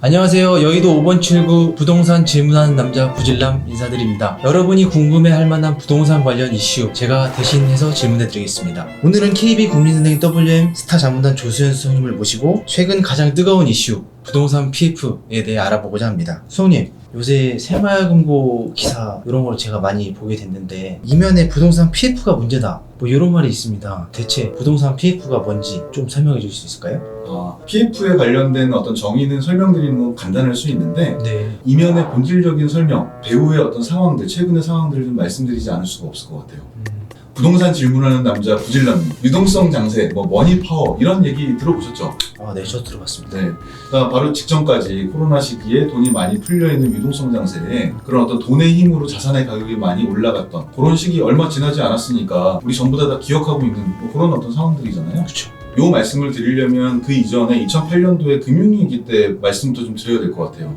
안녕하세요. 여의도 5번 7구 부동산 질문하는 남자 구질남 인사드립니다. 여러분이 궁금해할 만한 부동산 관련 이슈 제가 대신해서 질문해드리겠습니다. 오늘은 KB 국민은행 WM 스타 자문단 조수현 수석님을 모시고 최근 가장 뜨거운 이슈 부동산 PF에 대해 알아보고자 합니다. 수석님, 요새 새마을금고 기사 이런 걸 제가 많이 보게 됐는데 이면에 부동산 PF가 문제다 뭐 이런 말이 있습니다. 대체 부동산 PF가 뭔지 좀 설명해 주실 수 있을까요? 아, PF에 관련된 어떤 정의는 설명드리는 건 간단할 수 있는데 네. 이면의 본질적인 설명, 배우의 어떤 상황들, 최근의 상황들을 좀 말씀드리지 않을 수가 없을 것 같아요. 부동산 질문하는 남자 구질남님, 유동성 장세, 뭐 머니 파워 이런 얘기 들어보셨죠? 아, 네, 저 들어봤습니다. 네. 그러니까 바로 직전까지 코로나 시기에 돈이 많이 풀려 있는 유동성 장세에 그런 어떤 돈의 힘으로 자산의 가격이 많이 올라갔던 그런 시기 얼마 지나지 않았으니까 우리 전부 다, 다 기억하고 있는 뭐 그런 어떤 상황들이잖아요. 그렇죠. 요 말씀을 드리려면 그 이전에 2008년도에 금융위기 때 말씀부터 좀 드려야 될 것 같아요.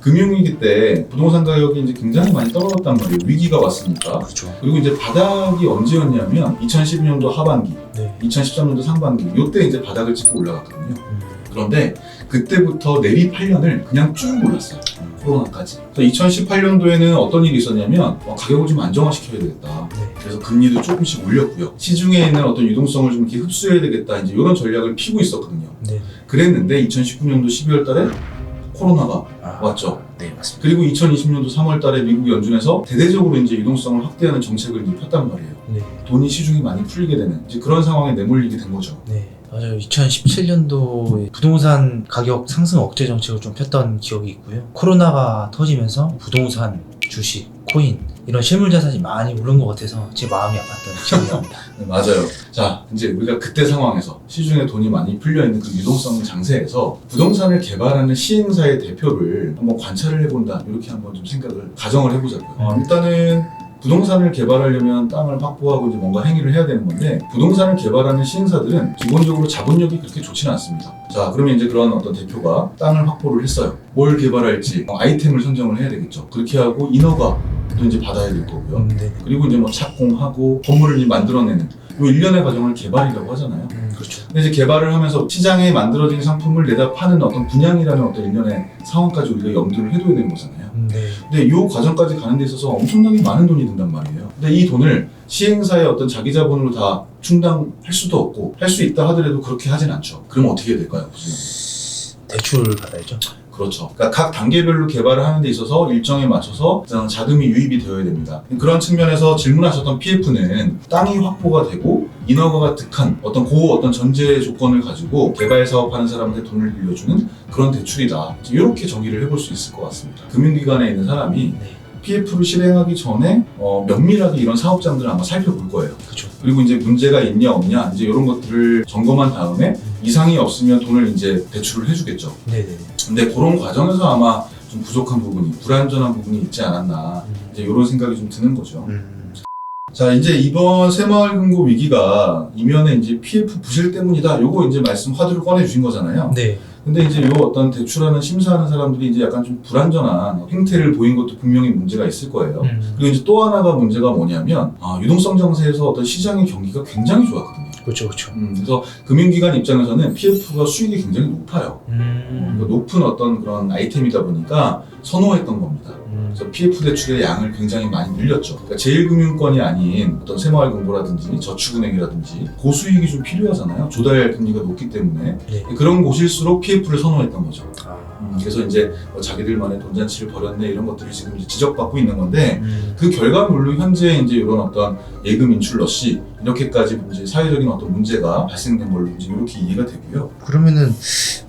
금융위기 때 부동산 가격이 이제 굉장히 많이 떨어졌단 말이에요. 위기가 왔으니까. 그렇죠. 그리고 이제 바닥이 언제였냐면 2012년도 하반기, 네. 2013년도 상반기, 요때 이제 바닥을 찍고 올라갔거든요. 그런데 그때부터 내리 8년을 그냥 쭉 올랐어요. 코로나까지. 그래서 2018년도에는 어떤 일이 있었냐면 어, 가격을 좀 안정화시켜야 되겠다. 네. 그래서 금리도 조금씩 올렸고요. 시중에 있는 어떤 유동성을 좀 이렇게 흡수해야 되겠다. 이제 이런 전략을 피고 있었거든요. 네. 그랬는데 2019년도 12월 달에 코로나가 아, 왔죠. 네, 맞습니다. 그리고 2020년도 3월 달에 미국 연준에서 대대적으로 이제 유동성을 확대하는 정책을 폈단 말이에요. 네. 돈이 시중이 많이 풀리게 되는 이제 그런 상황에 내몰리게 된 거죠. 네. 맞아요. 2017년도에 부동산 가격 상승 억제 정책을 좀 폈던 기억이 있고요. 코로나가 터지면서 부동산, 주식, 코인 이런 실물 자산이 많이 오른 것 같아서 제 마음이 아팠던 기억이 납니다. 네, 맞아요. 자, 이제 우리가 그때 상황에서 시중에 돈이 많이 풀려 있는 그 유동성 장세에서 부동산을 개발하는 시행사의 대표를 한번 관찰을 해본다. 이렇게 한번 좀 생각을 가정을 해보자고요. 어, 일단은 부동산을 개발하려면 땅을 확보하고 이제 뭔가 행위를 해야 되는 건데 부동산을 개발하는 시행사들은 기본적으로 자본력이 그렇게 좋지는 않습니다. 자, 그러면 이제 그런 어떤 대표가 땅을 확보를 했어요. 뭘 개발할지 어, 아이템을 선정을 해야 되겠죠. 그렇게 하고 인허가 또 이제 받아야 될 거고요. 음, 네. 그리고 이제 뭐 착공하고 건물을 이제 만들어내는 요 일련의 과정을 개발이라고 하잖아요. 음, 그렇죠. 근데 이제 개발을 하면서 시장에 만들어진 상품을 내다 파는 어떤 분양이라는 어떤 일련의 상황까지 우리가 염두를 해둬야 되는 거잖아요. 음, 네. 근데 이 과정까지 가는 데 있어서 엄청나게 많은 돈이 든단 말이에요. 근데 이 돈을 시행사의 어떤 자기 자본으로 다 충당할 수도 없고 할 수 있다 하더라도 그렇게 하진 않죠. 그럼 어떻게 해야 될까요? 무슨? 대출 받아야죠. 그렇죠. 그러니까 각 단계별로 개발을 하는 데 있어서 일정에 맞춰서 자금이 유입이 되어야 됩니다. 그런 측면에서 질문하셨던 PF는 땅이 확보가 되고 인허가가 득한 어떤 고 어떤 전제 조건을 가지고 개발 사업하는 사람한테 돈을 빌려주는 그런 대출이다. 이렇게 정의를 해볼 수 있을 것 같습니다. 금융기관에 있는 사람이 네. PF를 실행하기 전에 어, 면밀하게 이런 사업장들을 아마 살펴볼 거예요. 그렇죠. 그리고 이제 문제가 있냐 없냐 이제 이런 것들을 점검한 다음에 이상이 없으면 돈을 이제 대출을 해주겠죠. 네, 네. 근데 그런 과정에서 아마 좀 부족한 부분이 불안전한 부분이 있지 않았나 음. 이제 이런 생각이 좀 드는 거죠. 음. 자 이제 이번 새마을금고 위기가 이면에 이제 PF 부실 때문이다. 요거 이제 말씀 화두를 꺼내 주신 거잖아요. 네. 근데 이제 요 어떤 대출하는 심사하는 사람들이 이제 약간 좀 불안전한 행태를 보인 것도 분명히 문제가 있을 거예요. 음. 그리고 이제 또 하나가 문제가 뭐냐면 아, 유동성 정세에서 어떤 시장의 경기가 굉장히 좋았거든요. 그렇죠, 그렇죠. 음, 그래서 금융기관 입장에서는 PF가 수익이 굉장히 높아요. 음. 그러니까 높은 어떤 그런 아이템이다 보니까 선호했던 겁니다. 음. 그래서 PF 대출의 양을 굉장히 많이 늘렸죠. 그러니까 제일금융권이 아닌 어떤 새마을금고라든지 저축은행이라든지 고수익이 좀 필요하잖아요. 조달 금리가 높기 때문에 네. 그런 곳일수록 PF를 선호했던 거죠. 아. 음, 그래서 이제 뭐 자기들만의 돈잔치를 벌였네 이런 것들을 지금 이제 지적받고 있는 건데 음. 그 결과물로 현재 이제 이런 어떤 예금 인출 러시 이렇게까지 이제 사회적인 어떤 문제가 발생된 걸로 이제 이렇게 이해가 되고요. 그러면은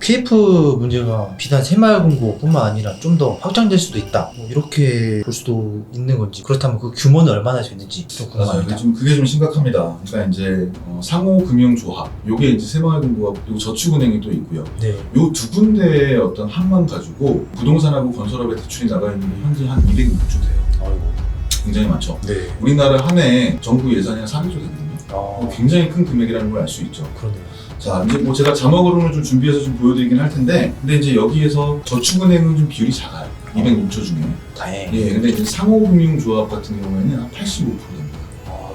PF 문제가 비단 새마을 금고뿐만 아니라 좀 더 확장될 수도 있다. 뭐 이렇게 볼 수도 있는 건지 그렇다면 그 규모는 얼마나 되는지 좀. 궁금합니다. 좀 그게 좀 심각합니다. 그러니까 이제 어, 상호금융조합, 요게 이제 새마을 금고하고 그리고 저축은행이 또 있고요. 네. 요 두 군데의 어떤 합만 가지고 부동산하고 건설업에 대출이 나가 있는 게 현재 한 206조 돼요. 아이고. 굉장히 많죠. 네. 우리나라 한 해 정부 예산이 한 400조 되거든요. 어, 아, 굉장히 큰 금액이라는 걸 알 수 있죠. 그러네요. 자, 이제 뭐 제가 자막으로는 좀 준비해서 좀 보여드리긴 할 텐데, 근데 이제 여기에서 저축은행은 좀 비율이 작아요. 206조 중에. 다행. 예, 근데 이제 상호금융조합 같은 경우에는 한 85% 됩니다. 아,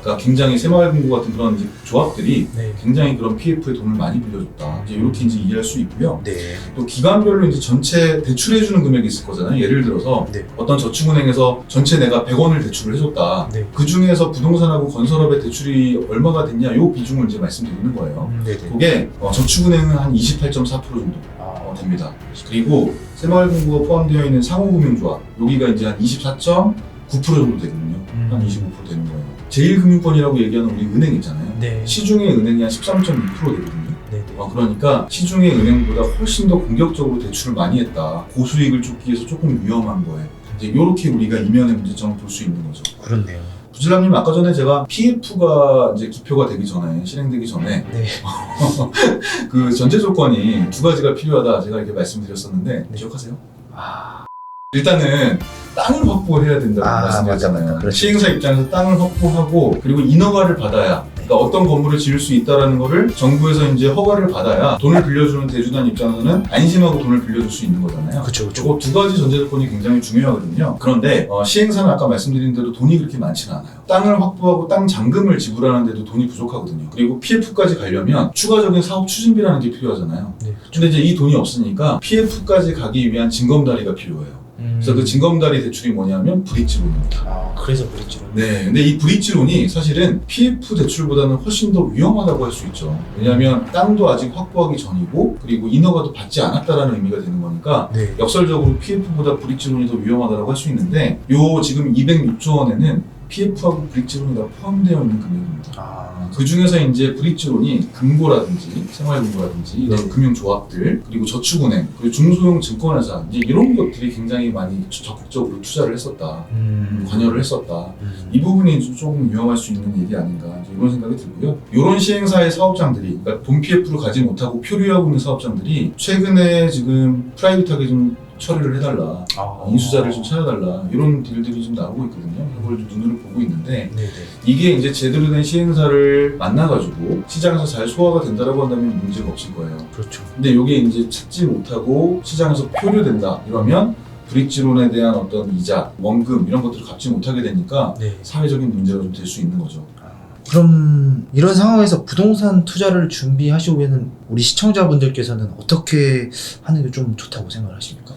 그러니까 굉장히 새마을금고 같은 그런 이제 조합들이 네. 굉장히 그런 PF에 돈을 많이 빌려줬다. 이제 이렇게 이제 이해할 수 있고요. 네. 또 기간별로 이제 전체 대출해주는 금액이 있을 거잖아요. 예를 들어서 네. 어떤 저축은행에서 전체 내가 100원을 대출을 해줬다. 네. 그 중에서 부동산하고 건설업의 대출이 얼마가 됐냐, 요 비중을 이제 말씀드리는 거예요. 네네. 그게 어, 저축은행은 한 28.4% 정도 아, 어, 됩니다. 그리고 새마을금고가 포함되어 있는 상호금융조합, 여기가 이제 한 24.9% 정도 되거든요. 음. 한25% 되는 거예요. 제일금융권이라고 얘기하는 우리 은행 있잖아요. 네. 시중의 은행이 한 13.2% 되거든요. 네네. 어, 그러니까 시중의 은행보다 훨씬 더 공격적으로 대출을 많이 했다. 고수익을 쫓기 위해서 조금 위험한 거예요. 이제 이렇게 우리가 이면의 문제점을 볼 수 있는 거죠. 그렇네요. 부질남님 아까 전에 제가 PF가 이제 기표가 되기 전에 실행되기 전에 네. 그 전제 조건이 두 가지가 필요하다 제가 이렇게 말씀드렸었는데 네. 기억하세요? 아, 일단은 땅을 확보해야 된다고 아, 말씀드렸잖아요. 맞아, 맞아. 그렇죠. 시행사 입장에서 땅을 확보하고 그리고 인허가를 받아야 그러니까 어떤 건물을 지을 수 있다라는 거를 정부에서 이제 허가를 받아야 돈을 빌려주는 대주단 입장에서는 안심하고 돈을 빌려줄 수 있는 거잖아요. 그쵸, 그쵸. 저거 두 가지 전제 조건이 굉장히 중요하거든요. 그런데 어, 시행사는 아까 말씀드린 대로 돈이 그렇게 많지는 않아요. 땅을 확보하고 땅 잔금을 지불하는데도 돈이 부족하거든요. 그리고 PF까지 가려면 추가적인 사업 추진비라는 게 필요하잖아요. 네. 근데 이제 이 돈이 없으니까 PF까지 가기 위한 징검다리가 필요해요. 음. 그래서 그 징검다리 대출이 뭐냐면 브릿지론입니다. 아, 그래서 브릿지로. 네, 근데 이 브릿지론이 사실은 PF 대출보다는 훨씬 더 위험하다고 할 수 있죠. 왜냐하면 땅도 아직 확보하기 전이고 그리고 인허가도 받지 않았다라는 의미가 되는 거니까 네. 역설적으로 PF보다 브릿지론이 더 위험하다고 할 수 있는데 요 지금 206조 원에는 PF하고 브릿지론이 다 포함되어 있는 금액입니다. 아, 그 중에서 이제 브릿지론이 금고라든지 생활금고라든지 이런 네. 금융조합들 그리고 저축은행 그리고 중소형 증권회사 이제 이런 것들이 굉장히 많이 적극적으로 투자를 했었다 음. 관여를 했었다 음. 이 부분이 좀 조금 위험할 수 있는 얘기 아닌가 이런 생각이 들고요 이런 시행사의 사업장들이 그러니까 돈 PF를 가지 못하고 표류하고 있는 사업장들이 최근에 지금 프라이빗하게 좀 처리를 해달라 아, 인수자를 좀 찾아달라 이런 딜들이 좀 나오고 있거든요 이걸 좀 눈으로 보고 있는데 네네. 이게 이제 제대로 된 시행사를 만나가지고 시장에서 잘 소화가 된다라고 한다면 문제가 없을 거예요. 그렇죠. 근데 이게 이제 찾지 못하고 시장에서 표류된다 이러면 브릿지론에 대한 어떤 이자, 원금 이런 것들을 갚지 못하게 되니까 네. 사회적인 문제가 좀 될 수 있는 거죠. 그럼 이런 상황에서 부동산 투자를 준비하시기에는 우리 시청자분들께서는 어떻게 하는 게 좀 좋다고 생각하십니까?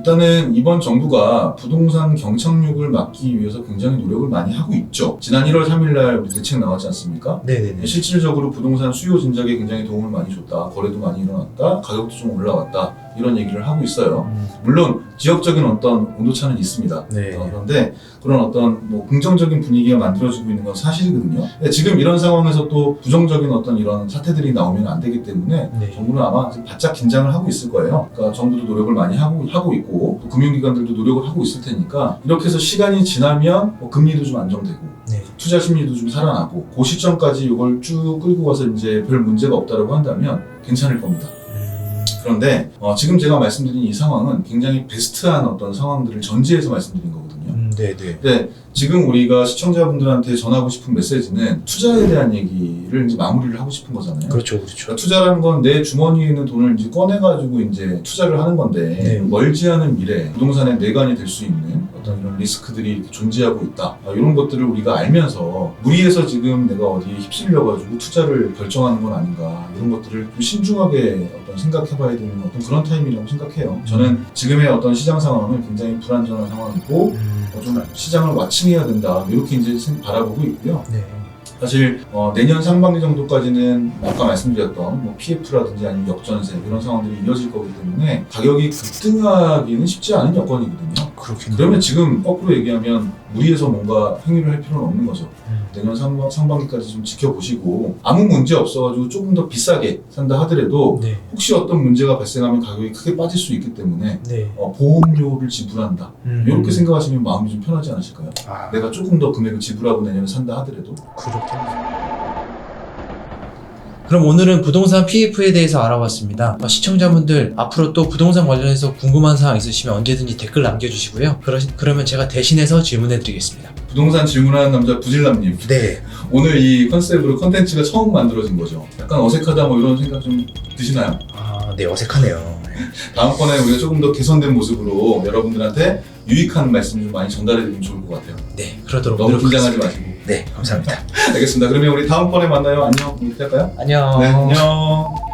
일단은 이번 정부가 부동산 경착륙을 막기 위해서 굉장히 노력을 많이 하고 있죠. 지난 1월 3일날 우리 대책 나왔지 않습니까? 네네네. 실질적으로 부동산 수요 진작에 굉장히 도움을 많이 줬다. 거래도 많이 일어났다. 가격도 좀 올라왔다. 이런 얘기를 하고 있어요. 음, 물론 지역적인 어떤 온도차는 있습니다. 네. 어, 그런데 그런 어떤 뭐 긍정적인 분위기가 만들어지고 있는 건 사실이거든요. 근데 지금 이런 상황에서 또 부정적인 어떤 이런 사태들이 나오면 안 되기 때문에 네. 정부는 아마 바짝 긴장을 하고 있을 거예요. 그러니까 정부도 노력을 많이 하고 하고 있고 또 금융기관들도 노력을 하고 있을 테니까 이렇게 해서 시간이 지나면 뭐 금리도 좀 안정되고 네. 투자 심리도 좀 살아나고 그 시점까지 이걸 쭉 끌고 가서 이제 별 문제가 없다라고 한다면 괜찮을 겁니다. 음, 그런데 어, 지금 제가 말씀드린 이 상황은 굉장히 베스트한 어떤 상황들을 전제해서 말씀드린 거거든요. 음, 네 네. 근데 지금 우리가 시청자분들한테 전하고 싶은 메시지는 투자에 대한 얘기를 이제 마무리를 하고 싶은 거잖아요. 그렇죠, 그렇죠. 그러니까 투자라는 건 내 주머니에 있는 돈을 이제 꺼내가지고 이제 투자를 하는 건데 네. 멀지 않은 미래 부동산의 내관이 될 수 있는 어떤 이런 리스크들이 존재하고 있다 아, 이런 것들을 우리가 알면서 무리해서 지금 내가 어디에 휩쓸려가지고 투자를 결정하는 건 아닌가 이런 것들을 좀 신중하게 어떤 생각해봐야 되는 어떤 그런 타임이라고 생각해요. 저는 지금의 어떤 시장 상황은 굉장히 불안정한 상황이고 음, 어, 좀 시장을 왓칭해야 된다 이렇게 이제 생- 바라보고 있고요. 네. 사실 어, 내년 상반기 정도까지는 아까 말씀드렸던 뭐 PF라든지 아니면 역전세 이런 상황들이 이어질 거기 때문에 가격이 급등하기는 쉽지 않은 여건이거든요. 그렇겠네요. 그러면 지금 거꾸로 얘기하면 무리해서 뭔가 행위를 할 필요는 없는 거죠. 음, 내년 상반, 상반기까지 좀 지켜보시고 아무 문제 없어가지고 조금 더 비싸게 산다 하더라도 네. 혹시 어떤 문제가 발생하면 가격이 크게 빠질 수 있기 때문에 네. 어, 보험료를 지불한다. 음, 이렇게 생각하시면 마음이 좀 편하지 않으실까요? 아, 내가 조금 더 금액을 지불하고 내년에 산다 하더라도 그렇겠네요. 그럼 오늘은 부동산 PF에 대해서 알아봤습니다. 어, 시청자분들 앞으로 또 부동산 관련해서 궁금한 사항 있으시면 언제든지 댓글 남겨주시고요. 그러, 그러면 제가 대신해서 질문해 드리겠습니다. 부동산 질문하는 남자 부질남님 네. 오늘 이 컨셉으로 컨텐츠가 처음 만들어진 거죠 약간 어색하다 뭐 이런 생각 좀 드시나요? 아, 네, 어색하네요. 다음번에 우리가 조금 더 개선된 모습으로 여러분들한테 유익한 말씀 좀 많이 전달해 드리면 좋을 것 같아요 네, 그러도록 너무. 긴장하지 마시고 네, 감사합니다. 알겠습니다. 그러면 우리 다음번에 만나요. 안녕. 이렇게 할까요? 안녕. 네, 안녕.